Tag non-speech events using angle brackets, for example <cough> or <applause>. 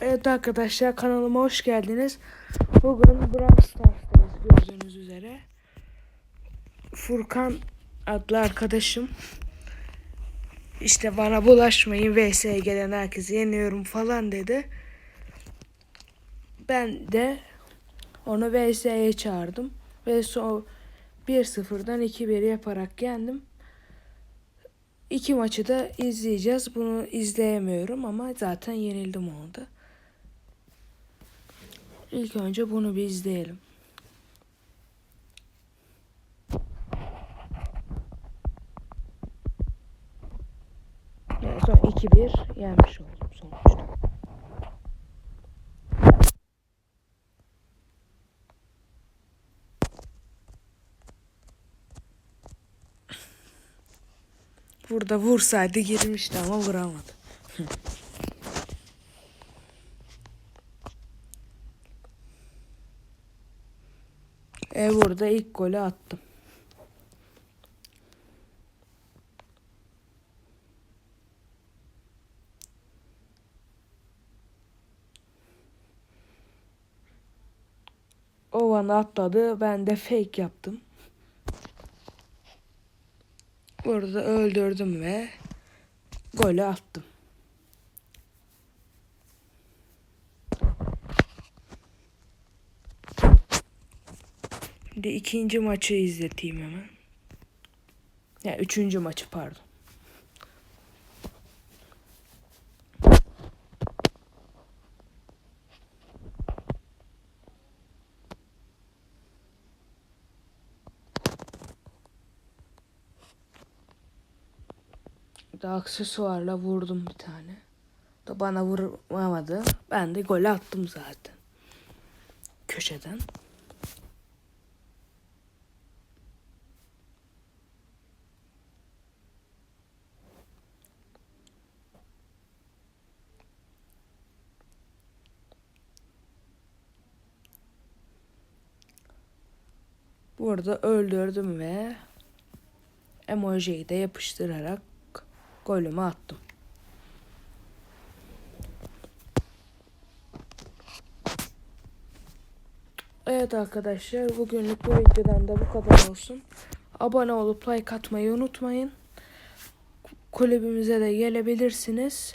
Evet arkadaşlar kanalıma hoş geldiniz. Bugün Brawl Stars'tayız gördüğünüz üzere. Furkan adlı arkadaşım işte bana bulaşmayın VS'ye gelen herkesi yeniyorum falan dedi. Ben de onu VS'ye çağırdım ve son 1-0'dan 2-1 yaparak yendim. İki maçı da izleyeceğiz. Bunu izleyemiyorum ama zaten yenildim onu da. İlk önce bunu bir izleyelim. Son 2-1 yenmiş oldum sonuçta. Burada vursaydı girmişti ama vuramadı. <laughs> E burada ilk golü attım. O bana atladı. Ben de fake yaptım. Burada öldürdüm ve golü attım. Şimdi ikinci maçı izleteyim hemen. Ya üçüncü maçı pardon. Da aksesuarla vurdum bir tane. Da bana vuramadı. Ben de gol attım zaten. Köşeden. Burada öldürdüm ve emojiyi de yapıştırarak golümü attım. Evet arkadaşlar bugünlük bu videodan da bu kadar olsun. Abone olup like atmayı unutmayın. Kulübümüze de gelebilirsiniz.